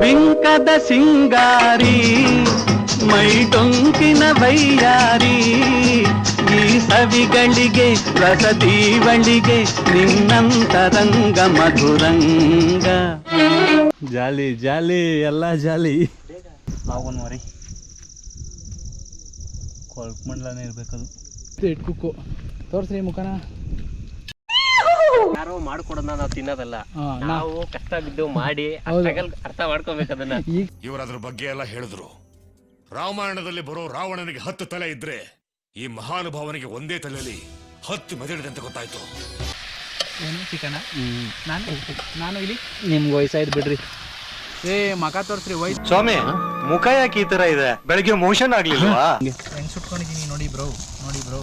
ಬಿಂಕದ ಸಿಂಗಾರಿ ಮೈ ಟೊಂಕಿನ ವೈಯಾರಿ ಈ ಸವಿಗಳಿಗೆ ರಸದೀವಳಿಗೆ ನಿನ್ನಂತರಂಗ ಮಧುರಂಗ. ಜಾಲಿ ಜಾಲಿ ಎಲ್ಲ ಜಾಲಿ. ಅವನ್ ಮರಿ ಕೊಳ್ಕ್ ಮಂಡ್ಲನೇ ಇರ್ಬೇಕದು. ಇಟ್ ತೋರಿಸ್ರಿ ಮುಖನ. ಯಾರೋ ಮಾಡ್ಕೊಡೋಣ ನಾವು ತಿನ್ನೋದಲ್ಲ. ನಾವು ಕಷ್ಟ ಬಿದ್ದು ಮಾಡಿ ಆ struggle ಅರ್ಥ ಮಾಡ್ಕೋಬೇಕು ಅದನ್ನ. ಈಗ ಇವರು ಅದ್ರ ಬಗ್ಗೆ ಎಲ್ಲ ಹೇಳಿದ್ರು. ರಾಮಾಯಣದಲ್ಲಿ ಬರೋ ರಾವಣನಿಗೆ ಹತ್ತು ತಲೆ ಇದ್ರೆ ಈ ಮಹಾನುಭಾವನಿಗೆ ಒಂದೇ ತಲೆಯಲ್ಲಿ ಹತ್ತು ಮೆದುಳಿದೆ ಅಂತ ಗೊತ್ತಾಯ್ತು. ಏನು ಚಿಕನ ನಾನು ನಾನು ಇಲ್ಲಿ ನಿಮ್ಗೆ ವಯಸ್ಸಾಯ್ತು ಬಿಡ್ರಿ. ಏ ಮಕ ತೋರಿಸ್ರಿ ವಯಸ್ಸು ಸ್ವಾಮಿ ಮುಖ ಯಾಕೆ ಈ ತರ ಇದೆ? ಬೆಳಿಗ್ಗೆ ಮೋಷನ್ ಆಗ್ಲಿಲ್ಲ ಹೆಂಗ್ ಸುಟ್ಕೊಂಡಿದ್ದೀನಿ ನೋಡಿ ಬ್ರೋ ನೋಡಿ ಬ್ರೋ.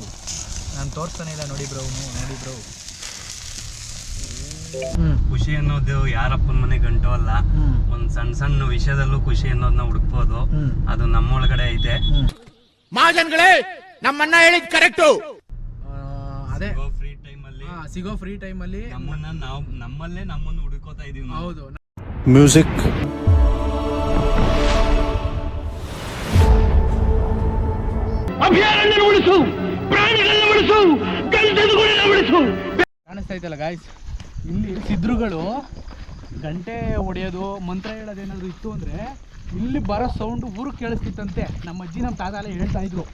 ನಾನು ತೋರ್ಸ್ತಾನೆ ಇಲ್ಲ ನೋಡಿ ಬ್ರೋ ನೋಡಿ ಬ್ರೋ. ಖುಷಿ ಅನ್ನೋದು ಯಾರಪ್ಪನ ಮನೆ ಗಂಟು ಅಲ್ಲ. ಒಂದ್ ಸಣ್ಣ ಸಣ್ಣ ವಿಷಯದಲ್ಲೂ ಖುಷಿ ಅನ್ನೋದನ್ನ ಹುಡುಕ್ಬೋದು. ಅದು ನಮ್ಮೊಳಗಡೆ ಐತೆ. ಮಹಾಜನ್ಗಳೇ ನಮ್ಮನ್ನ ಹೇಳಿದ್ ಕರೆಕ್ಟು. ಅದೇ. ಫ್ರೀ ಟೈಮ್ ಅಲ್ಲಿ ಸಿಗೋ ಫ್ರೀ ಟೈಮಲ್ಲಿ ನಮ್ಮನ್ನ ನಾವು ನಮ್ಮಲ್ಲೇ ನಮ್ಮನ್ನು ಹುಡುಕೋತಾ ಇದೀವಿ ಹೌದು. ಮ್ಯೂಸಿಕ್ ಕಾಣಿಸ್ತಾ ಇದೆಯಲ್ಲ ಗಾಯ್ಸ್ ಇಲ್ಲಿ ಸಿದ್ರುಗಳು ಗಂಟೆ ಹೊಡೆಯೋದು, ಮಂತ್ರ ಹೇಳೋದೇನಾದ್ರು ಇತ್ತು ಅಂದರೆ ಇಲ್ಲಿ ಬರೋ ಸೌಂಡು ಊರು ಕೇಳಿಸ್ತಿತ್ತಂತೆ. ನಮ್ಮ ಅಜ್ಜಿ, ನಮ್ಮ ತಾತ ಎಲ್ಲ ಹೇಳ್ತಾ ಇದ್ರು.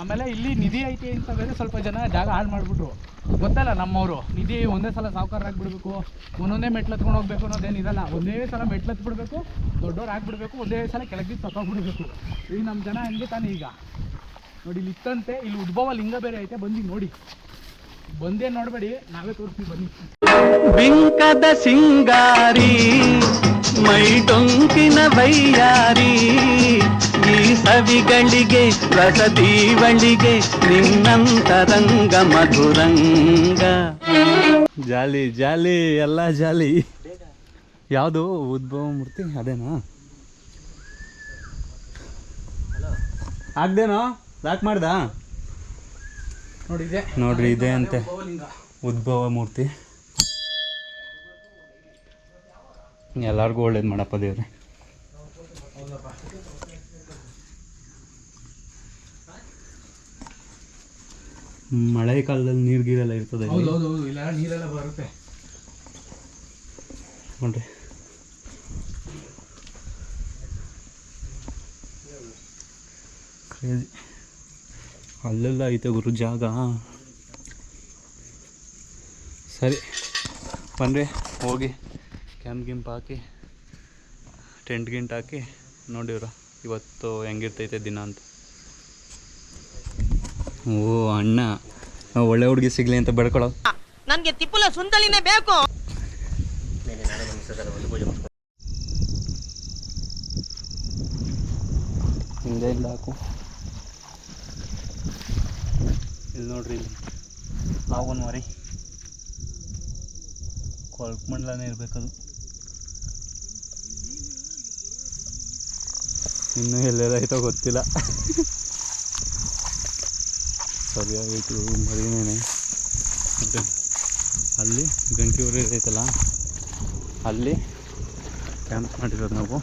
ಆಮೇಲೆ ಇಲ್ಲಿ ನಿಧಿ ಐತೆ ಅಂತ ಬೇರೆ ಸ್ವಲ್ಪ ಜನ ಜಾಗ ಹಾಳು ಮಾಡಿಬಿಟ್ರು. ಗೊತ್ತಲ್ಲ ನಮ್ಮವರು, ನಿಧಿ ಒಂದೇ ಸಲ ಸಾವುಕಾರ ಆಗಿಬಿಡ್ಬೇಕು, ಒಂದೊಂದೇ ಮೆಟ್ಲು ಹತ್ಕೊಂಡು ಹೋಗ್ಬೇಕು ಅನ್ನೋದೇನಿರಲ್ಲ ಒಂದೇ ಸಲ ಮೆಟ್ಲು ಹತ್ಬಿಡ್ಬೇಕು, ದೊಡ್ಡವ್ರು ಆಗಿಬಿಡ್ಬೇಕು, ಒಂದೇ ಸಲ ಕೆಳಗೆ ತಗೊಂಡ್ಬಿಡ್ಬೇಕು ಈಗ ನಮ್ಮ ಜನ ಹಂಗೆ ತಾನೇ ಈಗ? ನೋಡಿ ಇಲ್ಲಿ ಇತ್ತಂತೆ ಇಲ್ಲಿ ಉದ್ಭವ ಲಿಂಗ ಬೇರೆ ಐತೆ ಬಂದಿ ನೋಡಿ. ಬಂದೇ ನೋಡಬೇಡಿ ನಾವೇ ತೋರಿಸ್ತೀವಿ ಬನ್ನಿ. ಬಿಂಕದ ಸಿಂಗಾರಿ ಮೈ ಡೊಂಕಿನ ಬೈಯಾರಿ ಈ ಸವಿಗಳಿಗೆ ರಸದೀವಳಿಗೆ ನಿನ್ನಂತರಂಗ ಮಧುರಂಗ. ಜಾಲಿ ಜಾಲಿ ಎಲ್ಲ ಜಾಲಿ. ಯಾವುದು? ಉದ್ಭವ ಮೂರ್ತಿ? ಅದೇನಾ? ಆಗ್ದೇನೋ? ಲಾಕ್ ಮಾಡ್ದ? ನೋಡ್ರಿ ಇದೆ ಅಂತೆ. ಉದ್ಭವ ಮೂರ್ತಿ. ಎಲ್ಲರಿಗೂ ಒಳ್ಳೇದು ಮಾಡಪ್ಪ ದೇವ್ರಿ. ಮಳೆ ಕಾಲದಲ್ಲಿ ನೀರು ಗೀರೆಲ್ಲ ಇರ್ತದೆ ನೀರೆಲ್ಲ ಬರುತ್ತೆ. ನೋಡ್ರಿ. Crazy. ಅಲ್ಲೆಲ್ಲ ಐತೆ ಗುರು ಜಾಗ. ಸರಿ ಬಂದ್ರೆ ಹೋಗಿ ಕ್ಯಾಂಪ್ ಗಿಂಪ್ ಹಾಕಿ ಟೆಂಟ್ ಗಿಂಟ್ ಹಾಕಿ ನೋಡಿವ್ರ ಇವತ್ತು ಹೆಂಗಿರ್ತೈತೆ ದಿನ ಅಂತ. ಓ ಅಣ್ಣ ನಾವು ಒಳ್ಳೆ ಹುಡುಗಿ ಸಿಗ್ಲಿ ಅಂತ ಬೆಳ್ಕೊಳ್ಳೋ ನನಗೆ ತಿಪ್ಪುಲ ಸುಂದಲಿನೇ ಬೇಕು. ಹಿಂದೆ ಇಲ್ಲ ಹಾಕು ಇಲ್ಲಿ ನೋಡ್ರಿ ಇಲ್ಲಿ. ಅವನ್ ಮರಿ. ಕೊಳ್ಕ್ ಮಂಡಲನೇ ಇರಬೇಕದು. ಇನ್ನೂ ಎಲ್ಲೆಲ್ಲೈತೋ ಗೊತ್ತಿಲ್ಲ. ಸರಿಯಾಗೈತು ಮರಿನೇನೆ. ಅಲ್ಲಿ ಬೆಂಕಿ ಉರಿ ಐತಲ್ಲ ಅಲ್ಲಿ ಕ್ಯಾಂಪ್ ಮಾಡಿರೋದು ನಾವು.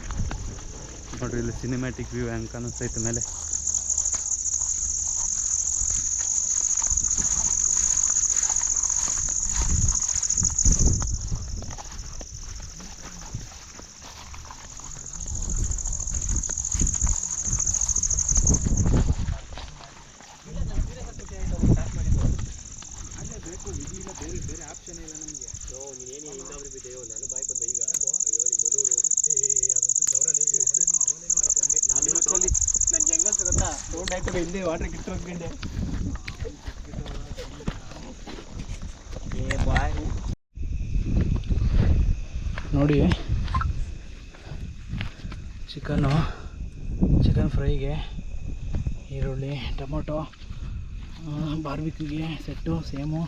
ನೋಡ್ರಿ ಇಲ್ಲಿ ಸಿನಿಮ್ಯಾಟಿಕ್ ವ್ಯೂ ಹೆಂಗೆ ಕಾಣಿಸ್ತೈತೆ ಮೇಲೆ ನನ್ಗೆ ಹೆಂಗನ್ಸ್ ಗೊತ್ತಾ ಹಿಂದೆ ವಾಟರ್ ಕಿಟ್ಟು ಹೋಗ್ಕೊಂಡೆ ನೋಡಿ ಚಿಕನ್ನು ಚಿಕನ್ ಫ್ರೈಗೆ ಈರುಳ್ಳಿ, ಟೊಮೊಟೊ ಬಾರ್ಬಿಕ್ಯೂಗೆ ಸೆಟ್ಟು, ಸೇಮು,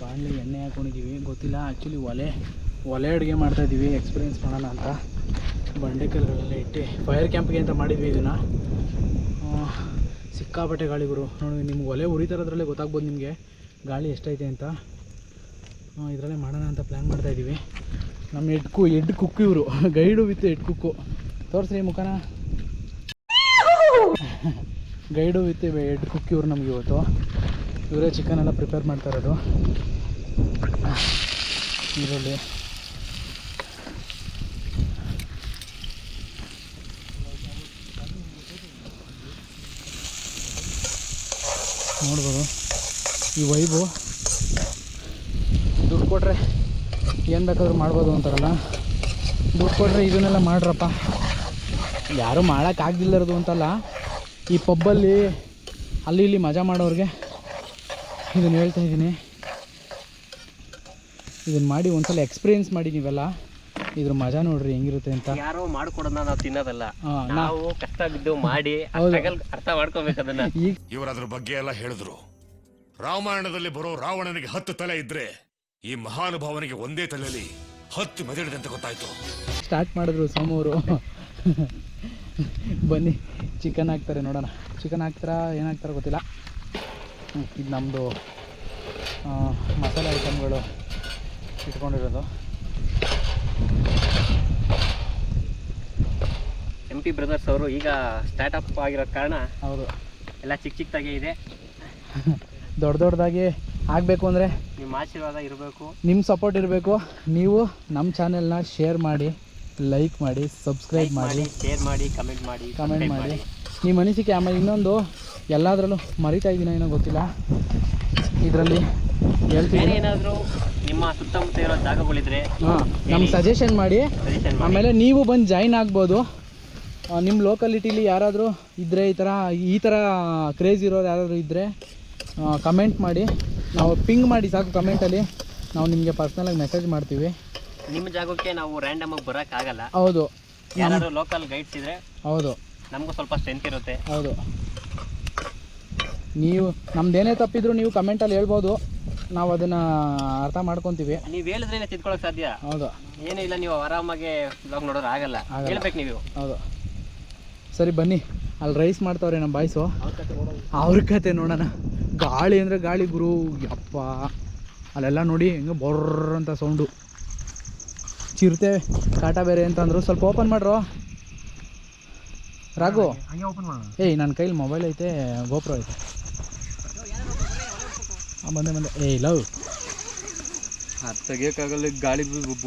ಬಾಣಲಿ, ಎಣ್ಣೆ ಹಾಕೊಂಡಿದ್ದೀವಿ ಗೊತ್ತಿಲ್ಲ ಆ್ಯಕ್ಚುಲಿ ಒಲೆ ಒಲೆ ಅಡುಗೆ ಮಾಡ್ತಾಯಿದ್ದೀವಿ ಎಕ್ಸ್ಪೀರಿಯೆನ್ಸ್ ಮಾಡೋಣ ಅಂತ. ಬಂಡೆಕಲ್ಗಳೆಲ್ಲ ಇಟ್ಟು ಫೈರ್ ಕ್ಯಾಂಪ್ಗೆ ಅಂತ ಮಾಡಿದ್ವಿ ಇದನ್ನು. ಸಿಕ್ಕಾಪಟ್ಟೆ ಗಾಳಿ ಗುರು. ನೋಡಿ, ನಿಮ್ಗೆ ಒಲೆ ಉರಿತಾರದ್ರಲ್ಲೇ ಗೊತ್ತಾಗ್ಬೋದು ನಿಮಗೆ. ಗಾಳಿ ಎಷ್ಟೈತೆ ಅಂತ. ಇದರಲ್ಲೇ ಮಾಡೋಣ ಅಂತ ಪ್ಲ್ಯಾನ್ ಮಾಡ್ತಾಯಿದ್ದೀವಿ ನಮ್ಮ ಹೆಡ್ ಕು ಕುಕ್ ಇವರು. ಗೈಡು ವಿತ್ ಎಡ್ ಕುಕ್ಕು ತೋರಿಸ್ರಿ ಮುಖನ. ಗೈಡು ವಿತ್ ಎಡ್ ಕುಕ್ ಇವರು ನಮ್ಗೆ ಇವತ್ತು. ಇವರೇ ಚಿಕನ್ ಎಲ್ಲ ಪ್ರಿಪೇರ್ ಮಾಡ್ತಾ ಇರೋದು. ಈರುಳ್ಳಿ. ನೋಡ್ಬೋದು. ಈ ವೈಬು ದುಡ್ಡು ಕೊಟ್ಟರೆ ಏನು ಬೇಕಾದ್ರೂ ಮಾಡ್ಬೋದು ಅಂತಾರಲ್ಲ? ದುಡ್ಡು ಕೊಟ್ಟರೆ ಇದನ್ನೆಲ್ಲ ಮಾಡ್ರಪ್ಪ. ಯಾರೂ ಮಾಡೋಕ್ಕಾಗ್ದಿಲ್ಲರದು ಅಂತಲ್ಲ, ಈ ಪಬ್ಬಲ್ಲಿ ಅಲ್ಲಿ ಇಲ್ಲಿ ಮಜಾ ಮಾಡೋರಿಗೆ ಇದನ್ನು ಹೇಳ್ತಾ ಇದ್ದೀನಿ ಇದನ್ನು ಮಾಡಿ ಒಂದ್ಸಲ ಎಕ್ಸ್ಪೀರಿಯೆನ್ಸ್ ಮಾಡಿ ನೀವೆಲ್ಲ. ಇದ್ರ ಮಜಾ ನೋಡ್ರಿ ಹೆಂಗಿರುತ್ತೆ ಅಂತ. ಯಾರೋ ಮಾಡ್ಕೊಡೋದನ್ನ ನಾವು ತಿನ್ನೋದಲ್ಲ. ನಾವು ಕಷ್ಟ ಬಿದ್ದು ಮಾಡಿ ಅರ್ಥ ಮಾಡ್ಕೋಬೇಕು ಅದನ್ನ. ಇವರು ಅದ್ರ ಬಗ್ಗೆ ಎಲ್ಲ ಹೇಳಿದ್ರು. ರಾಮಾಯಣದಲ್ಲಿ ಬರೋ ರಾವಣನಿಗೆ ಹತ್ತು ತಲೆ ಇದ್ರೆ ಈ ಮಹಾನುಭಾವನಿಗೆ ಒಂದೇ ತಲೆಯಲ್ಲಿ ಹತ್ತು ಮೆದುಳಿದೆ ಅಂತ ಗೊತ್ತಾಯ್ತು. ಸ್ಟಾರ್ಟ್ ಮಾಡಿದ್ರು ಸೋಮವರು ಬನ್ನಿ ಚಿಕನ್ ಹಾಕ್ತಾರೆ ನೋಡೋಣ. ಚಿಕನ್ ಹಾಕ್ತಾರಾ ಏನು ಹಾಕ್ತಾರೋ ಗೊತ್ತಿಲ್ಲ. ಇದು ನಮ್ಮದು ಮಸಾಲೆ ಐಟಮ್ಗಳು ಇಟ್ಕೊಂಡಿರೋದು. ಎಂ ಪಿ ಬ್ರದರ್ಸ್ ಅವರು ಈಗ ಸ್ಟಾರ್ಟ್ ಅಪ್ ಆಗಿರೋ ಕಾರಣ ಹೌದು. ಎಲ್ಲ ಚಿಕ್ಕ ಚಿಕ್ಕದಾಗೆ ಇದೆ. ದೊಡ್ಡ ದೊಡ್ಡದಾಗಿ ಆಗಬೇಕು ಅಂದರೆ? ನಿಮ್ಮ ಆಶೀರ್ವಾದ ಇರಬೇಕು. ನಿಮ್ಮ ಸಪೋರ್ಟ್ ಇರಬೇಕು. ನೀವು ನಮ್ಮ ಚಾನೆಲ್ನ ಶೇರ್ ಮಾಡಿ ಲೈಕ್ ಮಾಡಿ ಸಬ್ಸ್ಕ್ರೈಬ್ ಮಾಡಿ ಶೇರ್ ಮಾಡಿ ಕಮೆಂಟ್ ಮಾಡಿ ಕಮೆಂಟ್ ಮಾಡಿ. ನಿಮ್ಮ ಅನಿಸಿಕೆ ಆಮೇಲೆ ಇನ್ನೊಂದು ಎಲ್ಲದರಲ್ಲೂ ಮರಿತಾ ಇದ್ದೀನೋ ಏನೋ ಗೊತ್ತಿಲ್ಲ. ಇದರಲ್ಲಿ ಹೇಳ್ತೀನಿ. ಏನಾದರೂ ನಿಮ್ಮ ಸುತ್ತಮುತ್ತ ಇರೋ ಜಾಗಗಳಿದ್ರೆ ಹಾಂ ನಮ್ಗೆ ಸಜೆಷನ್ ಮಾಡಿ. ಸಜೆಷನ್ ಮಾಡಿ. ಆಮೇಲೆ ನೀವು ಬಂದು ಜಾಯ್ನ್ ಆಗ್ಬೋದು. ನಿಮ್ಮ ಲೋಕಲಿಟಿಲಿ ಯಾರಾದರೂ ಇದ್ದರೆ ಈ ಥರ ಈ ಥರ ಕ್ರೇಜ್ ಇರೋರು ಯಾರಾದರೂ ಇದ್ದರೆ ಕಮೆಂಟ್ ಮಾಡಿ. ನಾವು ಪಿಂಗ್ ಮಾಡಿ ಸಾಕು ಕಮೆಂಟಲ್ಲಿ ನಾವು ನಿಮಗೆ ಪರ್ಸ್ನಲಾಗಿ ಮೆಸೇಜ್ ಮಾಡ್ತೀವಿ. ನಿಮ್ಮ ಜಾಗಕ್ಕೆ ನಾವು ರ್ಯಾಂಡಮ್ ಆಗಿ ಬರೋಕ್ಕಾಗಲ್ಲ. ಹೌದು. ಯಾರಾದರೂ ಲೋಕಲ್ ಗೈಡ್ಸ್ ಇದ್ರೆ ಹೌದು. ನಮಗೂ ಸ್ವಲ್ಪ ಸ್ಟ್ರೆಂತ್ ಇರುತ್ತೆ. ಹೌದು. ನೀವು ನಮ್ದೇನೇ ತಪ್ಪಿದ್ರು ನೀವು ಕಮೆಂಟಲ್ಲಿ ಹೇಳ್ಬೋದು. ನಾವು ಅದನ್ನು ಅರ್ಥ ಮಾಡ್ಕೊತೀವಿ. ನೀವು ಹೇಳಿದ್ರೆ ತಿದ್ಕೊಳಕ್ ಸಾಧ್ಯ. ಹೌದು. ಏನೂ ಇಲ್ಲ ನೀವು ಆರಾಮಾಗಿ ಬ್ಲಾಗ್ ನೋಡೋರು ಆಗಲ್ಲ. ಆಗಲ್ಲ. ಹೇಳ್ಬೇಕು ನೀವು. ಹೌದು. ಸರಿ ಬನ್ನಿ. ಅಲ್ಲಿ ರೈಸ್ ಮಾಡ್ತಾವ್ರೆ ನಮ್ಮ ಬಾಯ್ಸು. ಅವ್ರ ಕತೆ ನೋಡೋಣ. ಗಾಳಿ ಅಂದರೆ ಗಾಳಿ ಗುರು. ಯಪ್ಪ. ಅಲ್ಲೆಲ್ಲ ನೋಡಿ ಹೆಂಗೆ ಬರ್ರ ಅಂತ ಸೌಂಡು ಚಿರತೆ ಕಾಟ ಬೇರೆ ಅಂತಂದ್ರು ಸ್ವಲ್ಪ ಓಪನ್ ಮಾಡ್ರು? ರಾಘು. ಏಯ್ ನನ್ನ ಕೈಲಿ ಮೊಬೈಲ್ ಐತೆ ಗೋಪ್ರೋ ಐತೆ. ಬಂದೆ ಬಂದೆ. ಏ ಲವ್ ಅದು ತೆಗಿಯೋಕ್ಕಾಗಲ್ಲ ಗಾಳಿ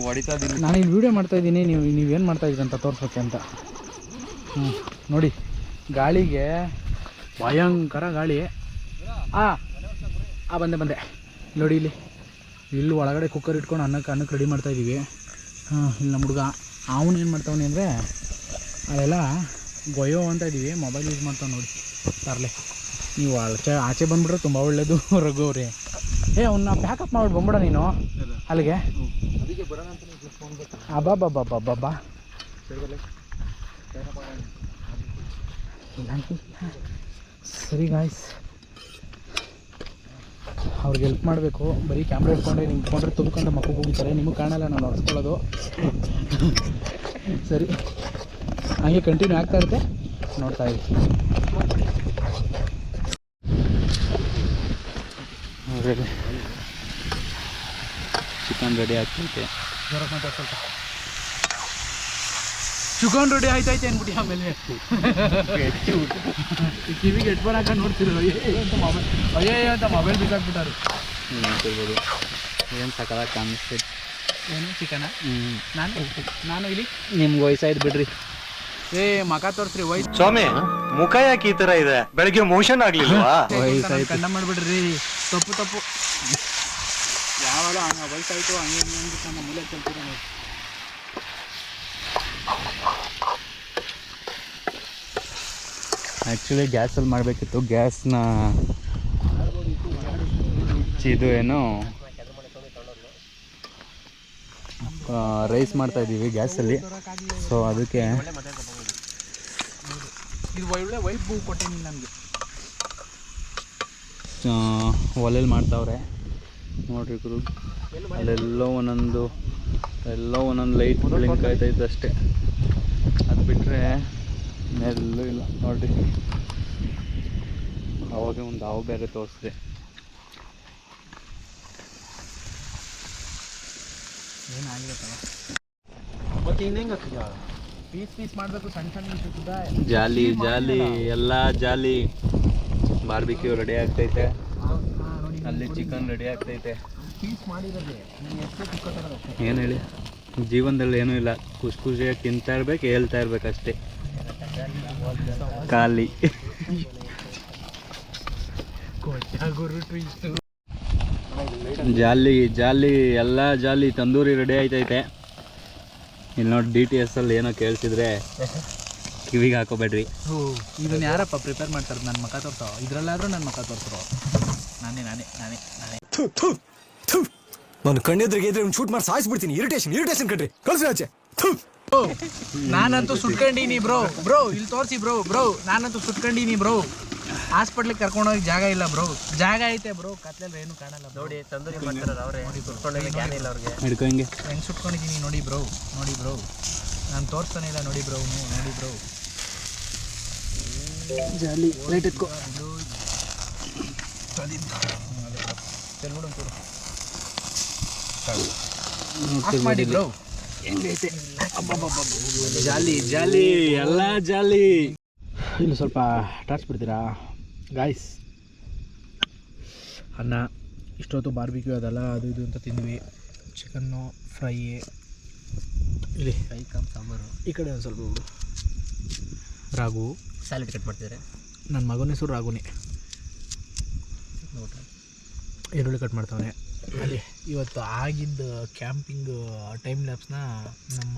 ಹೊಡಿತಾ ಇದ್ದೀನಿ ನಾನು ಇಲ್ಲಿ ವೀಡಿಯೋ ಮಾಡ್ತಾ ಇದ್ದೀನಿ ನೀವು ನೀವೇನು ಮಾಡ್ತಾ ಇದ್ದೀರಿ ಅಂತ ತೋರ್ಸೋಕ್ಕೆ ಅಂತ. ಹ್ಞೂ ನೋಡಿ. ಗಾಳಿಗೆ ಭಯಂಕರ ಗಾಳಿ. ಆ ಆ ಬಂದೆ ಬಂದೆ. ನೋಡಿ ಇಲ್ಲಿ. ಇಲ್ಲಿ ಒಳಗಡೆ ಕುಕ್ಕರ್ ಇಟ್ಕೊಂಡು ಅನ್ನಕ್ಕೆ ಅನ್ನಕ್ಕೆ ರೆಡಿ ಮಾಡ್ತಾ ಇದ್ದೀವಿ ಹಾಂ ಇಲ್ಲಿ ನಮ್ಮ ಹುಡುಗ. ಅವನು ಏನು ಮಾಡ್ತಾವನೆ ಅಂದರೆ ಅದೆಲ್ಲ ಗೊಯ್ಯೋ ಅಂತ ಇದ್ದೀವಿ ಮೊಬೈಲ್ ಯೂಸ್ ಮಾಡ್ತಾವೆ ನೋಡಿ. ತರಲೆ. ನೀವು ಆಚೆ ಆಚೆ ಬಂದ್ಬಿಟ್ರೆ ತುಂಬ ಒಳ್ಳೇದು, ರಘು ಅವ್ರಿ. ಏ ಅವನ್ನ ಪ್ಯಾಕಪ್ ಮಾಡಿ ಬಂದ್ಬಿಡ ನೀನು. ಅಲ್ಲಿಗೆ. ಅಬ್ಬಬ್ಬಬ್ಬಬ್ಬಬ್ಬ ಸರಿ ಗಾಯ್ಸ್ ಅವ್ರಿಗೆ ಹೆಲ್ಪ್ ಮಾಡಬೇಕು. ಬರೀ ಕ್ಯಾಮ್ರಾ ಇಟ್ಕೊಂಡೆ ನಿಂತ್ಕೊಂಡ್ರೆ ತುಂಬ್ಕೊಂಡು ಮಕ್ಕಳು ಹೋಗ್ತಾರೆ ನಿಮಗೆ ಕಾಣಲ್ಲ ನಾನು ಹೊಡ್ಸ್ಕೊಳ್ಳೋದು. ಸರಿ. ಹಾಗೆ ಕಂಟಿನ್ಯೂ ಆಗ್ತಾ ಇರುತ್ತೆ. ನೋಡ್ತಾ ಇದ್ದೀವಿ ಚಿಕನ್ ರೆಡಿ ಆಗ್ತೈತೆ. ಚಿಕನ್ ರೆಡಿ ಆಯ್ತೈತೆ ಅನ್ಬಿಟ್ಟು ಆಮೇಲೆ. ಕಿವಿಗೆ ಹೆಡ್ಫೋನ್ ಹಾಕೊಂಡು ನೋಡ್ತಿರೋ ಅಯ್ಯೋ ಅಂತ ಮೊಬೈಲ್ ಅಯ್ಯೋ ಅಂತ ಮೊಬೈಲ್ ಬಿಸಾಕ್ಬಿಟ್ಟಾರು. ನೋಡ್ತಿರ್ಬೋದು ಏನು ಸಕಲಾಗಿ ಕಾಣಿಸ್ತೈತೆ ಏನು ಚಿಕನ ಹ್ಞೂ ನಾನು? ನಾನು ಇಲ್ಲಿ? ನಿಮ್ಗೆ ವಯಸ್ಸಾಯ್ತು ಬಿಡ್ರಿ. ಏ ಮಕ ತೋರಿಸ್ರಿ ವಯಸ್ಸು ಸ್ವಾಮಿ ಮುಖ ಯಾಕೆ ಈ ತರ ಇದೆ? ಬೆಳಿಗ್ಗೆ ಮೋಷನ್ ಆಗ್ಲಿಲ್ವಾ? ವಯಸ್ಸಾಯ್ತು ಕಂಡ ಮಾಡ್ಬಿಡ್ರಿ. ತಪ್ಪು ತಪ್ಪು. ಯಾವಾಗ ಹಂಗೆ ಹಿಂಗೆ ಅಂದ್ಬಿಟ್ಟು ನಮ್ಮ ಮೂಲೆ ನೋಡಿ ಆ್ಯಕ್ಚುಲಿ ಗ್ಯಾಸಲ್ಲಿ ಮಾಡಬೇಕಿತ್ತು. ಗ್ಯಾಸ್ನ ಇದು ಏನು ರೈಸ್ ಮಾಡ್ತಾ ಇದ್ದೀವಿ ಗ್ಯಾಸಲ್ಲಿ ಸೊ ಅದಕ್ಕೆ ಇದು ಒಳ್ಳೆ ವೈಫ್ ಹೂ ಕೊಟ್ಟೆ ನನಗೆ. ಒಲೆಯಲ್ಲಿ ಮಾಡ್ತಾವ್ರೆ. ನೋಡ್ರಿ ಗುರು. ಅಲ್ಲೆಲ್ಲೋ ಒಂದೊಂದು ಎಲ್ಲೋ ಒಂದೊಂದು ಲೈಟ್ ಬ್ಲಿಂಕ್ ಆಯ್ತೈತೆ ಅಷ್ಟೇ. ಅದು ಬಿಟ್ಟರೆ ಎಲ್ಲೂ ಇಲ್ಲ. ನೋಡ್ರಿ. ಅವಾಗ ಒಂದು ಹಾವು ಬೇರೆ ತೋರಿಸಿದೆ. ಜಾಲಿ ಜಾಲಿ ಎಲ್ಲ ಜಾಲಿ. ಬಾರ್ಬಿಕ್ಯೂ ರೆಡಿ ಆಗ್ತೈತೆ. ಅಲ್ಲಿ ಚಿಕನ್ ರೆಡಿ ಆಗ್ತೈತೆ. ಏನು ಹೇಳಿ? ಜೀವನದಲ್ಲಿ ಏನೂ ಇಲ್ಲ. ಖುಷಿ ಖುಷಿಯಾಗಿ ತಿಂತಾ ಇರ್ಬೇಕು, ಹೇಳ್ತಾ ಇರ್ಬೇಕು ಅಷ್ಟೇ. ಖಾಲಿ. ಜಾಲಿ ಜಾಲಿ, ಎಲ್ಲ ಜಾಲಿ ತಂದೂರಿ ರೆಡಿ ಆಯ್ತೈತೆ ಇಲ್ಲಿ ನೋಡಿ ಡಿ ಟಿ ಎಸ್ ಅಲ್ಲಿ ಏನೋ ಕೇಳಿಸಿದ್ರೆ. ಕಿವಿಗೆ ಹಾಕೋಬೇಡ್ರಿ. ಇದನ್ನ ಯಾರಪ್ಪ ಪ್ರಿಪೇರ್ ಮಾಡ್ತಾರೆ ನನ್ನ ಮಕ ತೋರ್ಸೋ? ಇದ್ರಲ್ಲಾದ್ರೂ ನನ್ನ ಮಕ ತೋರ್ಸೋ. ನಾನೇ ನಾನೇ ನಾನೇ ನಾನೇ. ನಾನು ಕಣ್ಣೆದ್ರಿಗೆ ಇದ್ರೆ ಶೂಟ್ ಮಾಡಿ ಸಾಯಿಸ್ಬಿಡ್ತೀನಿ. ಇರಿಟೇಷನ್ ಇರಿಟೇಷನ್ ಕಟ್ರಿ ಕಳ್ಸಿ ಆಚೆ. ನಾನಂತೂ ಸುಟ್ಕೊಂಡಿನಿ ಬ್ರೋ. ಬ್ರೋ ಇಲ್ಲಿ ತೋರಿಸಿ ಬ್ರೋ ಬ್ರೋ. ನಾನಂತೂ ಸುಟ್ಕೊಂಡಿನಿ ಬ್ರೋ. ಹಾಸ್ಪಿಟ್ಲ್ ಕರ್ಕೊಂಡು ಹೋಗಿ ಜಾಗ ಇಲ್ಲ ಬ್ರೋ. ಜಾಗ ಐತೆ ಬ್ರೋ. ಕತ್ಲೆಲ್ಲ ಏನು ಕಾಣಲ್ಲ ನೋಡಿ ತಂದೂರಿ ಮಾಡ್ತಾರ ಅವ್ರೆ. ಅವ್ರಿಗೆ ಜ್ಞಾನ ಇಲ್ಲ ಅವ್ರಿಗೆ. ಹಿಡ್ಕೊ ಹಿಂಗೆ. ಹೆಂಗ್ ಸುಟ್ಕೊಂಡಿದ್ದೀನಿ ನೋಡಿ ಬ್ರೋ. ನೋಡಿ ಬ್ರೋ. ನಾನು ತೋರಿಸ್ತಾನೆ ಇಲ್ಲ ನೋಡಿ ಬ್ರೋ ನೋಡಿ ಬ್ರೋ ಜಾಲಿ ಲೈಟ್ ಎತ್ಕೋ. ಮಾಡಿ ಬ್ರೋ ಹೆಂಗೈತೆ? ಜಾಲಿ ಜಾಲಿ ಎಲ್ಲ ಜಾಲಿ. ಇನ್ನು ಸ್ವಲ್ಪ ಟಾರ್ಚ್ ಬಿಡ್ತೀರಾ? ಗಾಯ್ಸ್ ಅನ್ನ ಇಷ್ಟೊತ್ತು ಬಾರ್ಬಿಕ್ಯೂ ಅದಲ್ಲ ಅದು ಇದು ಅಂತ ತಿಂದ್ವಿ. ಚಿಕನ್ನು ಫ್ರೈ ಇಲ್ಲಿ. ಕೈ ಕಾಮ್ ಸಾಂಬಾರು. ಈ ಕಡೆ ಒಂದು ಸ್ವಲ್ಪ ಹೋಗು ರಾಗು. ಸ್ಯಾಲೆಡ್ ಕಟ್ ಮಾಡ್ತಿದ್ದಾರೆ ನನ್ನ ಮಗನ ಹೆಸರು ರಾಗುನೇ. ಈರುಳ್ಳಿ ಕಟ್ ಮಾಡ್ತಾವನೆ. ಅಲ್ಲಿ ಇವತ್ತು ಆಗಿದ್ದ ಕ್ಯಾಂಪಿಂಗ್ ಟೈಮ್ ಲ್ಯಾಬ್ಸ್ನ ನಮ್ಮ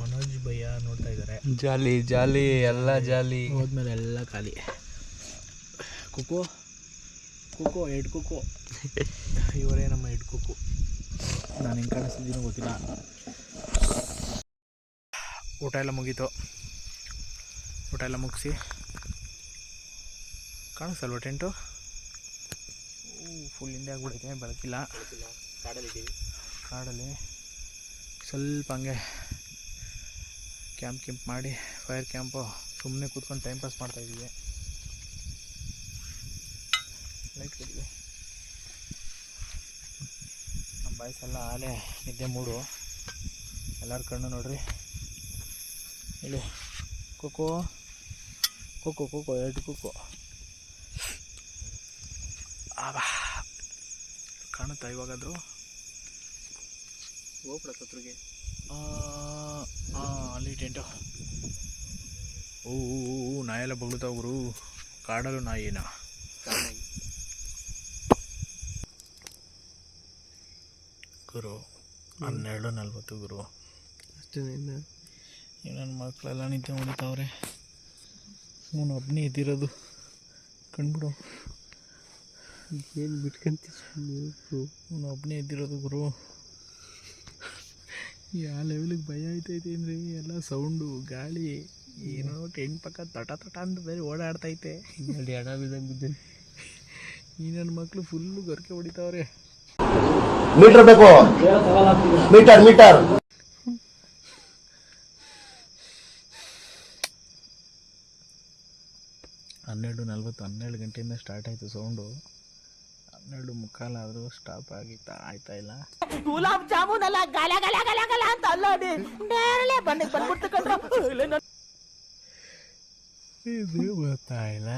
ಮನೋಜ್ ಭಯ್ಯ ನೋಡ್ತಾ ಇದ್ದಾರೆ ಜಾಲಿ ಜಾಲಿ ಎಲ್ಲ ಜಾಲಿ. ಹೋದ್ಮೇಲೆ ಎಲ್ಲ ಖಾಲಿ. ಕುಕು ಕುಕು ಹೆಡ್ ಕುಕು ಇವರೇ ನಮ್ಮ ಹೆಡ್ ಕುಕು ನಾನು ಹೆಂಗೆ ಕಾಣಿಸ್ತಿದ್ದೀನೋ ಗೊತ್ತಿಲ್ಲ. ಊಟ ಎಲ್ಲ ಮುಗೀತು. ಊಟ ಎಲ್ಲ ಮುಗಿಸಿ. ಕಾಣಿಸಲ್ವ ಟೆಂಟು? ಫುಲ್ ಹಿಂದೆ ಆಗ್ಬಿಡೈತೆ, ಬೆಳಕಿಲ್ಲ. ಕಾಡಲ್ಲಿ. ಸ್ವಲ್ಪ ಹಂಗೆ ಕ್ಯಾಂಪ್ ಕ್ಯಾಂಪ್ ಮಾಡಿ, ಫೈರ್ ಕ್ಯಾಂಪು ಸುಮ್ಮನೆ ಕೂತ್ಕೊಂಡು ಟೈಮ್ ಪಾಸ್ ಮಾಡ್ತಾಯಿದ್ದೀವಿ ಲೈಟ್ ಕೊಟ್ಟಿದೆ ನಮ್ಮ ಬಾಯ್ಸೆಲ್ಲ ಆಲೆ ನಿದ್ದೆ ಮೂಡು. ಎಲ್ಲರ ಕಣ್ಣು ನೋಡ್ರಿ. ಇಲ್ಲಿ ಕೋಕೋ ಕೋಕೋ ಕೋಕೋ ಎರಡು ಕೋಕೋ ಆವಾ ಕಾಣುತ್ತಾ ಇವಾಗಾದರೂ? ಹೋಗ್ಬಿಡತ್ತತ್ರಿಗೆ ಅಲ್ಲಿ ಟೆಂಟು ಓ ನಾಯೆಲ್ಲ ಬಗ್ಳುತ್ತಾವ ಗುರು ಕಾಡಲು ನಾಯಿನ? ಗುರು ಹನ್ನೆರಡು ನಲ್ವತ್ತು ಗುರು. ಅಷ್ಟೇ ಇನ್ನು? ನನ್ನ ಮಕ್ಕಳೆಲ್ಲ ನಿಂತು ಹೊಡಿತಾವ್ರೆ. ಸುಮ್ಮನೆ ಒಬ್ಬನೇ ಇದ್ದಿರೋದು ಕಂಡುಬಿಡು. ಏನು ಬಿಟ್ಕಂತ ಸುಮ್ಮನೆ ಒಬ್ಬನೇ ಇದ್ದಿರೋದು ಗುರು. ಯಾವ ಲೆವೆಲಿಗೆ ಭಯ ಆಯ್ತೈತೆ ಅಂದರೆ ಎಲ್ಲ ಸೌಂಡು ಗಾಳಿ ಏನೋ ಟೆಂಟ್ ಪಕ್ಕ ತಟ ತಟ ಅಂತ ಬೇರೆ ಓಡಾಡ್ತೈತೆ. ನೋಡಿ ಹಣ ಬಿದ್ದಂಗೆ ಬಿದ್ದೀನಿ. ಈ ನನ್ನ ಮಕ್ಕಳು ಫುಲ್ಲು ಗರ್ಕೆ ಹೊಡಿತಾವ್ರೆ. ಮೀಟರ್ ಬೇಕು. Meter meter. ಹನ್ನೆರಡು ನಲ್ವತ್ತು ಹನ್ನೆರಡು ಗಂಟೆಯಿಂದ ಸ್ಟಾರ್ಟ್ ಆಯಿತು ಸೌಂಡು ಹನ್ನೆರಡು ಮುಕ್ಕಾಲಾದರೂ ಸ್ಟಾಪ್ ಆಗಿತ್ತಾ ಆಯ್ತಾ ಇಲ್ಲ? ಗುಲಾಬ್ ಜಾಮೂನ್ ಅಲ್ಲ ಗಲ ಗಲ ಗಲ ಗಲ ಅಂತ ಅಲ್ಲಾಡಿ ನೇರಳೆ ಬಣ್ಣಿಗೆ ಬಂದ್ಬಿಡ್ತು ಕಣ್ರು. ಇದು ಗೊತ್ತಾ ಇಲ್ಲ?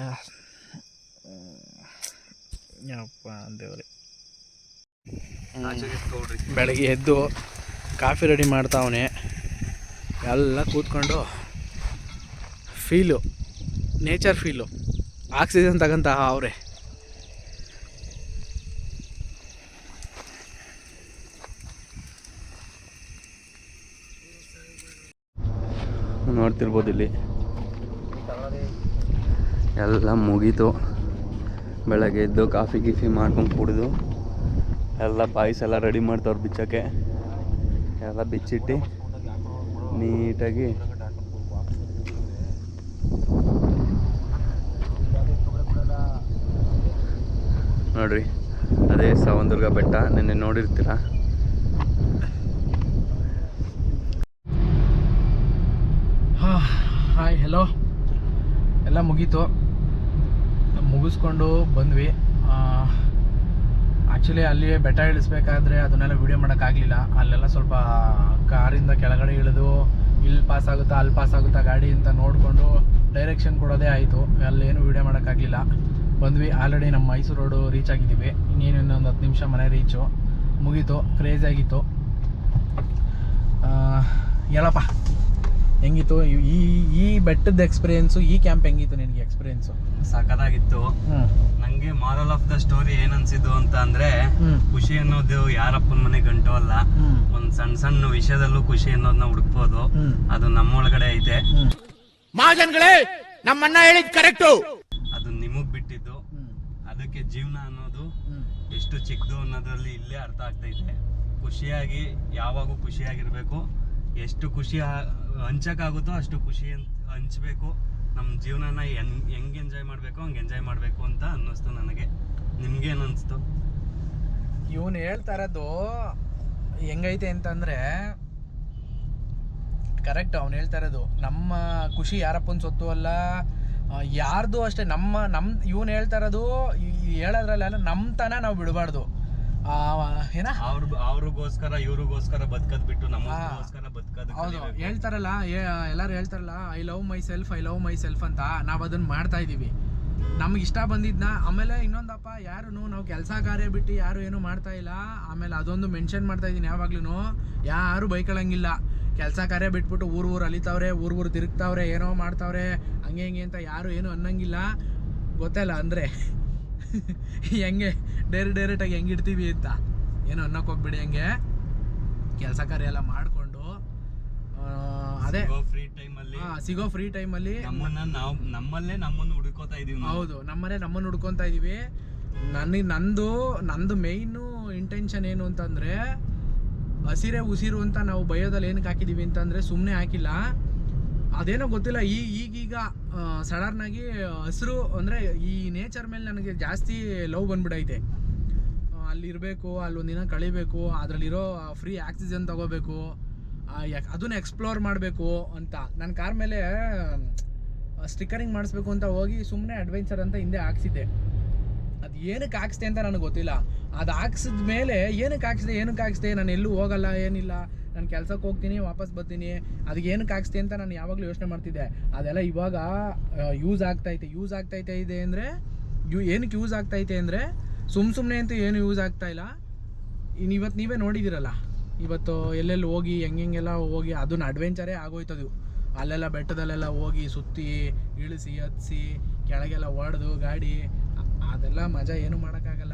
ಯಪ್ಪ ದೇವ್ರಿ. ಬೆಳಗ್ಗೆ ಎದ್ದು ಕಾಫಿ ರೆಡಿ ಮಾಡ್ತಾವನೆ. ಎಲ್ಲ ಕೂತ್ಕೊಂಡು ಫೀಲು ನೇಚರ್ ಫೀಲು ಆಕ್ಸಿಜನ್ ತಗಂತಹ ಅವರೇ. ನೋಡ್ತಿರ್ಬೋದು ಇಲ್ಲಿ. ಎಲ್ಲ ಮುಗೀತು. ಬೆಳಗ್ಗೆ ಎದ್ದು ಕಾಫಿ, ಗೀಫಿ ಮಾಡ್ಕೊಂಡು ಕುಡಿದು ಎಲ್ಲ ಪಾಯಸ ಎಲ್ಲ ರೆಡಿ ಮಾಡ್ತವ್ರು ಬಿಚ್ಚೋಕ್ಕೆ. ಎಲ್ಲ ಬಿಚ್ಚಿಟ್ಟು ನೀಟಾಗಿ ನೋಡ್ರಿ. ಅದೇ ಸಾವಂದುರ್ಗ ಬೆಟ್ಟ, ನಿನ್ನೆ ನೋಡಿರ್ತೀರ? ಹಾಯ್ ಹಲೋ ಎಲ್ಲ ಮುಗೀತು. ಮುಗಿಸ್ಕೊಂಡು ಬಂದ್ವಿ. ಆ್ಯಕ್ಚುಲಿ ಅಲ್ಲಿ ಬೆಟ್ಟ ಇಳಿಸ್ಬೇಕಾದ್ರೆ ಅದನ್ನೆಲ್ಲ ವಿಡಿಯೋ ಮಾಡೋಕ್ಕಾಗಲಿಲ್ಲ. ಅಲ್ಲೆಲ್ಲ ಸ್ವಲ್ಪ ಕಾರಿಂದ ಕೆಳಗಡೆ ಇಳಿದು, ಇಲ್ಲಿ ಪಾಸ್ ಆಗುತ್ತಾ, ಅಲ್ಲಿ ಪಾಸ್ ಆಗುತ್ತಾ ಗಾಡಿ ಅಂತ ನೋಡಿಕೊಂಡು ಡೈರೆಕ್ಷನ್ ಕೊಡೋದೇ ಆಯಿತು. ಅಲ್ಲೇನು ವಿಡಿಯೋ ಮಾಡೋಕ್ಕಾಗಲಿಲ್ಲ. ಬಂದ್ವಿ. ಆಲ್ರೆಡಿ ನಮ್ಮ ಮೈಸೂರು ರೋಡು ರೀಚ್ ಆಗಿದ್ದೀವಿ. ಇನ್ನೇನು ಇನ್ನೊಂದು ಹತ್ತು ನಿಮಿಷ ಮನೆ ರೀಚು ಮುಗೀತು. ಕ್ರೇಜ್ ಆಗಿತ್ತು. ಆ, ಹೇಳಪ್ಪ. ಹೆಂಗಿತ್ತು? ಈ- ಈ ಬೆಟ್ಟದ ಎಕ್ಸ್ಪೀರಿಯೆನ್ಸು ಈ ಕ್ಯಾಂಪ್ ಹೆಂಗಿತ್ತು ನಿನಗೆ ಎಕ್ಸ್ಪೀರಿಯೆನ್ಸು ಸಖತ್ತಾಗಿತ್ತು. ನನಗೆ ನಂಗೆ ಮಾರಲ್ ಆಫ್ ದ ಸ್ಟೋರಿ ಏನ್ ಅನ್ಸಿದ್ದು ಅಂತ ಅಂದ್ರೆ ಖುಷಿ ಅನ್ನೋದು ಯಾರಪ್ಪನ ಮನೆ ಗಂಟು ಅಲ್ಲ. ಒಂದು ಸಣ್ಣ ಸಣ್ಣ ವಿಷಯದಲ್ಲೂ ಖುಷಿ ಅನ್ನೋದನ್ನ ಹುಡುಕ್ಬೋದು. ಅದು ನಮ್ಮೊಳಗಡೆ ಐತೆ. ಮಹಾಜನ್ಗಳೇ ನಮ್ಮಣ್ಣ ಹೇಳಿದ್ ಕರೆಕ್ಟು ಹ್ಞೂ ಅದಕ್ಕೆ ಜೀವನ ಅನ್ನೋದು ಎಷ್ಟು ಚಿಕ್ಕದು ಅನ್ನೋದ್ರಲ್ಲಿ ಇಲ್ಲೇ ಅರ್ಥ ಆಗ್ತೈತೆ ಖುಷಿಯಾಗಿ ಯಾವಾಗೂ ಖುಷಿಯಾಗಿರ್ಬೇಕು. ಎಷ್ಟು ಖುಷಿ ಹಂಚಕ್ಕಾಗುತ್ತೋ ಅಷ್ಟು ಖುಷಿ ಹಂಚಬೇಕು ಹಂಚ್ಬೇಕು. ನಮ್ಮ ಜೀವನನ ಹೆಂಗ್ ಹೆಂಗ್ ಎಂಜಾಯ್ ಮಾಡಬೇಕು ಹಂಗೆ ಎಂಜಾಯ್ ಮಾಡಬೇಕು ಅಂತ ಅನ್ನಿಸ್ತು ನನಗೆ. ನಿಮ್ಗೇನು ಅನಿಸ್ತು? ಇವನು ಹೇಳ್ತಾ ಇರೋದು ಹೆಂಗೈತೆ ಅಂತಂದ್ರೆ ಕರೆಕ್ಟ್ ಅವ್ನು ಹೇಳ್ತಾ ಇರೋದು ನಮ್ಮ ಖುಷಿ ಯಾರಪ್ಪನ ಸೊತ್ತು ಅಲ್ಲ ಯಾರ್ದು ಅಷ್ಟೇ ನಮ್ಮ ನಮ್ ಇವನು ಹೇಳ್ತಾ ಇರೋದು ಹೇಳೋದ್ರಲ್ಲೆಲ್ಲ ನಮ್ಮ ತನ ನಾವು ಬಿಡಬಾರ್ದು. ಏನ? ಅವ್ರ ಅವ್ರಿಗೋಸ್ಕರ ಇವ್ರಿಗೋಸ್ಕರ ಬದುಕದ್ ಬಿಟ್ಟು ನಮಗೋಸ್ಕರ ಬದುಕದ್ ಹೌದು. ಹೇಳ್ತಾರಲ್ಲ ಎಲ್ಲರೂ ಹೇಳ್ತಾರಲ್ಲ I love myself I love myself ಅಂತ ನಾವು ಅದನ್ನ ಮಾಡ್ತಾ ಇದೀವಿ. ನಮ್ಗೆ ಇಷ್ಟ ಬಂದಿದ್ನ ಆಮೇಲೆ ಇನ್ನೊಂದಪ್ಪ ಯಾರು ನಾವು ಕೆಲಸ ಕಾರ್ಯ ಬಿಟ್ಟು ಯಾರು ಏನು ಮಾಡ್ತಾ ಇಲ್ಲ ಆಮೇಲೆ ಅದೊಂದು ಮೆನ್ಷನ್ ಮಾಡ್ತಾ ಇದೀನಿ ಯಾವಾಗ್ಲೂ ಯಾರು ಬೈಕೊಳಂಗಿಲ್ಲ. ಕೆಲಸ ಕಾರ್ಯ ಬಿಟ್ಬಿಟ್ಟು ಊರು ಊರು ಅಲಿತಾವ್ರೆ ಊರು ಊರು ತಿರುಗ್ತಾವ್ರೆ ಏನೋ ಮಾಡ್ತಾವ್ರೆ ಹಂಗೆ ಹಿಂಗೆ ಅಂತ ಯಾರು ಏನು ಅನ್ನಂಗಿಲ್ಲ. ಗೊತ್ತಲ್ಲ ಅಂದರೆ? ಹೆಂಗೆ? ಡೈರೆಕ್ಟ್ ಡೈರೆಕ್ಟಾಗಿ ಹೆಂಗೆ ಇಡ್ತೀವಿ ಅಂತ? ಏನು ಅನ್ನೋಕೆ ಹೋಗ್ಬಿಡಿ ಹಂಗೆ. ಕೆಲಸ ಕಾರ್ಯ ಎಲ್ಲ ಮಾಡಿಕೊಂಡು ಅದೇ. ಫ್ರೀ ಟೈಮ್ ಅಲ್ಲಿ ಸಿಗೋ ಫ್ರೀ ಟೈಮಲ್ಲಿ ನಮ್ಮನ್ನ ನಾವು ನಮ್ಮಲ್ಲೇ ನಮ್ಮನ್ನು ಹುಡುಕೋತಾ ಇದೀವಿ ಹೌದು ನಮ್ಮನ್ನೇ ನಮ್ಮನ್ನು ಹುಡ್ಕೊತಾ ಇದೀವಿ. ನನಗೆ ನಂದು ನಂದು ಮೇಯ್ನು ಇಂಟೆನ್ಷನ್ ಏನು ಅಂತಂದ್ರೆ ಹಸಿರೇ ಉಸಿರು ಅಂತ ನಾವು ಬಯೋದಲ್ಲಿ ಏನಕ್ಕೆ ಹಾಕಿದ್ದೀವಿ ಅಂತಂದರೆ ಸುಮ್ಮನೆ ಹಾಕಿಲ್ಲ. ಅದೇನೋ ಗೊತ್ತಿಲ್ಲ, ಈ ಈಗೀಗ ಸಡನ್ನಾಗಿ ಹಸಿರು ಅಂದರೆ ಈ ನೇಚರ್ ಮೇಲೆ ನನಗೆ ಜಾಸ್ತಿ ಲವ್ ಬಂದ್ಬಿಡೈತೆ. ಅಲ್ಲಿರಬೇಕು ಅಲ್ಲೊಂದಿನ ಕಳಿಬೇಕು, ಅದರಲ್ಲಿರೋ ಫ್ರೀ ಆಕ್ಸಿಜನ್ ತಗೋಬೇಕು ಅದನ್ನ ಎಕ್ಸ್ಪ್ಲೋರ್ ಮಾಡಬೇಕು ಅಂತ. ನನ್ನ ಕಾರ್ ಮೇಲೆ ಸ್ಟಿಕ್ಕರಿಂಗ್ ಮಾಡಿಸ್ಬೇಕು ಅಂತ ಹೋಗಿ ಸುಮ್ಮನೆ ಅಡ್ವೆಂಚರ್ ಅಂತ ಹಿಂದೆ ಹಾಕ್ಸಿದ್ದೆ. ಅದು ಏನಕ್ಕೆ ಹಾಕ್ಸ್ದೆ ಅಂತ ನನಗೆ ಗೊತ್ತಿಲ್ಲ. ಅದು ಹಾಕ್ಸಿದ ಮೇಲೆ ಏನಕ್ಕೆ ಹಾಕ್ಸಿದೆ, ಏನಕ್ಕೆ ಹಾಕ್ಸ್ದೆ, ನಾನು ಎಲ್ಲೂ ಹೋಗಲ್ಲ, ಏನಿಲ್ಲ. ನಾನು ಕೆಲ್ಸಕ್ಕೆ ಹೋಗ್ತೀನಿ, ವಾಪಸ್ ಬರ್ತೀನಿ. ಅದಕ್ಕೆ ಏನಕ್ಕೆ ಹಾಕ್ಸ್ದೆ ಅಂತ ನಾನು ಯಾವಾಗಲೂ ಯೋಚನೆ ಮಾಡ್ತಿದ್ದೆ. ಅದೆಲ್ಲ ಇವಾಗ ಯೂಸ್ ಆಗ್ತೈತೆ ಯೂಸ್ ಆಗ್ತೈತೆ ಇದೆ ಅಂದರೆ, ಯು, ಏನಕ್ಕೆ ಯೂಸ್ ಆಗ್ತೈತೆ ಅಂದರೆ ಸುಮ್ಮ ಸುಮ್ಮನೆ ಅಂತೂ ಏನು ಯೂಸ್ ಆಗ್ತಾ ಇಲ್ಲ. ಇನ್ನು ಇವತ್ತು ನೀವೇ ನೋಡಿದ್ದೀರಲ್ಲ. ಇವತ್ತು ಎಲ್ಲೆಲ್ಲಿ ಹೋಗಿ ಹೆಂಗೆಲ್ಲ ಹೋಗಿ ಅದನ್ನ ಅಡ್ವೆಂಚರೇ ಆಗೋಯ್ತದು. ಅಲ್ಲೆಲ್ಲ ಬೆಟ್ಟದಲ್ಲೆಲ್ಲ ಹೋಗಿ ಸುತ್ತಿ, ಇಳಿಸಿ, ಹತ್ಸಿ, ಕೆಳಗೆಲ್ಲ ಹೊಡೆದು ಗಾಡಿ ಅದೆಲ್ಲ ಮಜಾ ಏನು ಮಾಡೋಕ್ಕಾಗಲ್ಲ.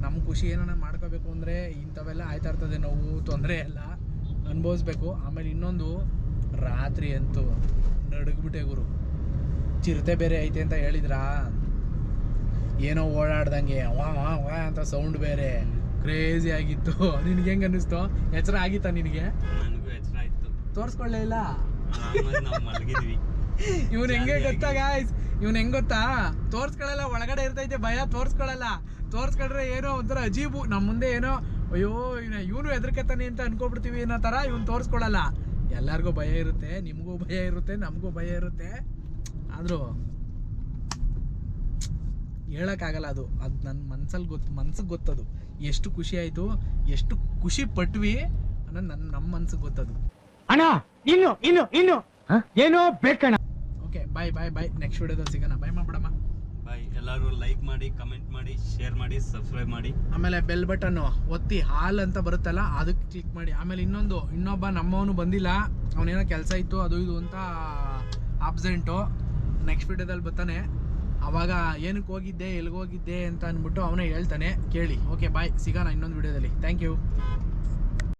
ನಮ್ಮ ಖುಷಿ ಏನನ್ನ ಮಾಡ್ಕೋಬೇಕು ಅಂದರೆ ಇಂಥವೆಲ್ಲ ಆಯ್ತಾ ಇರ್ತದೆ ನೋವು ತೊಂದರೆ ಎಲ್ಲ ಅನುಭವಿಸ್ಬೇಕು. ಆಮೇಲೆ ಇನ್ನೊಂದು ರಾತ್ರಿ ಅಂತೂ ನಡುಗ್ಬಿಟ್ಟೆ ಗುರು. ಚಿರತೆ ಬೇರೆ ಐತೆ ಅಂತ ಹೇಳಿದ್ರಾ? ಏನೋ ಓಡಾಡ್ದಂಗೆ ವಾ ವಾ ವಾ ಅಂತ ಸೌಂಡ್ ಬೇರೆ. ಕ್ರೇಜಿ ಆಗಿತ್ತು. ನಿನಗೆ ಹೆಂಗೆ ಅನ್ನಿಸ್ತು? ಎಚ್ಚರ ಆಗಿತ್ತಾ ನಿನಗೆ? ನನಗೂ ಎಚ್ಚರ ಇತ್ತು ತೋರಿಸ್ಕೊಳ್ಳೇ ಇಲ್ಲ? ಇವ್ನು ಹೆಂಗೆ ಗೊತ್ತಾಗ ಇವ್ನು ಹೆಂಗ್ ಗೊತ್ತಾ? ತೋರ್ಸ್ಕೊಳಲ್ಲ ಒಳಗಡೆ ಇರ್ತೈತೆ ಭಯ ತೋರ್ಸ್ಕೊಳಲ್ಲ ತೋರ್ಸ್ಕೊಂಡ್ರೆ ಏನೋ ಒಂಥರ ಅಜೀಬು ನಮ್ಮ ಮುಂದೆ ಏನೋ ಅಯ್ಯೋ ಇವನು ಹೆದರ್ಕತಾನೆ ಅಂತ ಅನ್ಕೊಬಿಡ್ತೀವಿ ಅನ್ನೋ ಥರ ಇವ್ನು ತೋರ್ಸ್ಕೊಳಲ್ಲ ಎಲ್ಲರಿಗೂ ಭಯ ಇರುತ್ತೆ ನಿಮಗೂ ಭಯ ಇರುತ್ತೆ ನಮಗೂ ಭಯ ಇರುತ್ತೆ. ಆದರೂ ಹೇಳೋಕ್ಕಾಗಲ್ಲ ಅದು. ಅದು ನನ್ನ ಮನ್ಸಲ್ಲಿ ಗೊತ್ತು ಮನ್ಸಿಗೆ ಗೊತ್ತದು. ಎಷ್ಟು ಖುಷಿ ಆಯಿತು ಎಷ್ಟು ಖುಷಿ ಪಟ್ವಿ ಅನ್ನೋದು ನನ್ನ ನಮ್ಮ ಮನ್ಸಿಗೆ ಗೊತ್ತದು. ಅಣ್ಣ ಇನ್ನು ಇನ್ನು ಇನ್ನು. ಏನೋ ಬೇಕಣ್ಣ. ಓಕೆ ಬಾಯ್ ಬಾಯ್ ಬಾಯ್ ನೆಕ್ಸ್ಟ್ ವಿಡಿಯೋದಲ್ಲಿ ಸಿಗೋಣ. ಬಾಯ್ ಮಾಡ್ಬಿಡಮ್ಮ ಬಾಯ್ ಎಲ್ಲರೂ ಲೈಕ್ ಮಾಡಿ ಕಮೆಂಟ್ ಮಾಡಿ ಶೇರ್ ಮಾಡಿ ಸಬ್ಸ್ಕ್ರೈಬ್ ಮಾಡಿ. ಆಮೇಲೆ ಬೆಲ್ ಬಟನ್ ಒತ್ತಿ ಹಾಲ್ ಅಂತ ಬರುತ್ತಲ್ಲ ಅದಕ್ಕೆ ಕ್ಲಿಕ್ ಮಾಡಿ. ಆಮೇಲೆ ಇನ್ನೊಂದು ಇನ್ನೊಬ್ಬ ನಮ್ಮವನು ಬಂದಿಲ್ಲ. ಅವನೇನೋ ಕೆಲಸ ಇತ್ತು ಅದು ಇದು ಅಂತ ಆಬ್ಸೆಂಟು ನೆಕ್ಸ್ಟ್ ವಿಡಿಯೋದಲ್ಲಿ ಬರ್ತಾನೆ. ಅವಾಗ ಏನಕ್ಕೆ ಹೋಗಿದ್ದೆ ಎಲ್ಲಿಗೆ ಹೋಗಿದ್ದೆ ಅಂತ ಅಂದ್ಬಿಟ್ಟು ಅವನೇ ಹೇಳ್ತಾನೆ. ಕೇಳಿ. ಓಕೆ ಬಾಯ್ ಸಿಗೋಣ ಇನ್ನೊಂದು ವಿಡಿಯೋದಲ್ಲಿ ಥ್ಯಾಂಕ್ ಯು